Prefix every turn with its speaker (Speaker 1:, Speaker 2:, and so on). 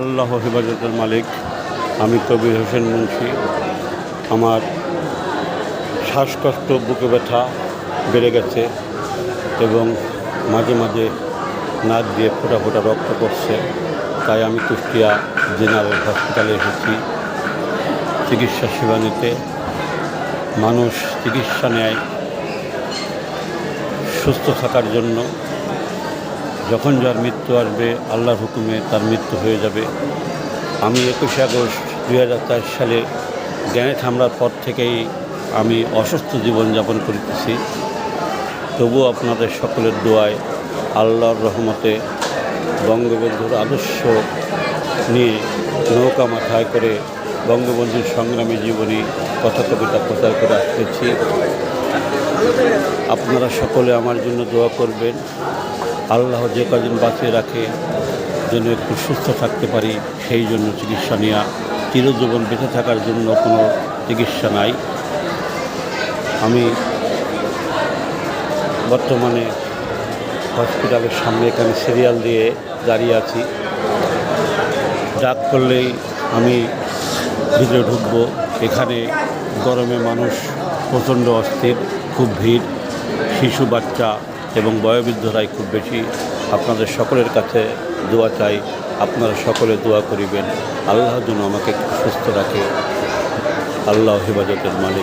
Speaker 1: আল্লাহ হেফাজতের মালিক, আমি কবির হোসেন মুন্সি। আমার শ্বাসকষ্ট, বুকে ব্যথা বেড়ে গেছে এবং মাঝে মাঝে নাক দিয়ে ফোটা ফোটা রক্ত পড়ছে। তাই আমি কুষ্টিয়া জেনারেল হসপিটালে এসেছি। চিকিৎসা সেবা নিতে। মানুষ চিকিৎসা নেয়, সুস্থ থাকার জন্য। যখন যার মৃত্যু আসবে, আল্লাহর হুকুমে তার মৃত্যু হয়ে যাবে। আমি একুশে আগস্ট দুই হাজার চার সালে জ্ঞানে থামড়ার পর থেকেই আমি অসুস্থ জীবনযাপন করিতেছি। তবুও আপনাদের সকলের দোয়ায় আল্লাহর রহমতে বঙ্গবন্ধুর আদর্শ নিয়ে নৌকা মাথায় করে বঙ্গবন্ধুর সংগ্রামী জীবনী কথা কবিতা প্রচার করে আসতেছি। আপনারা সকলে আমার জন্য দোয়া করবেন। আল্লাহ যে কজন বাঁচিয়ে রাখে, যেন একটু সুস্থ থাকতে পারি, সেই জন্য চিকিৎসা নেওয়া চিরজীবন বেঁচে থাকার জন্য কোনো চিকিৎসা নাই। আমি বর্তমানে হসপিটালের সামনে এখানে সিরিয়াল দিয়ে দাঁড়িয়ে আছি। ডাক করলেই আমি ভিতরে ঢুকবো। এখানে গরমে মানুষ প্রচণ্ড অস্থির, খুব ভিড়। শিশু বাচ্চা এবং বয়োবৃদ্ধরাই খুব বেশি আপনাদের সকলের কাছে দোয়া চাই। আপনারা সকলে দোয়া করিবেন। আল্লাহ যেন আমাকে সুস্থ রাখে। আল্লাহ হেফাজতের মালিক।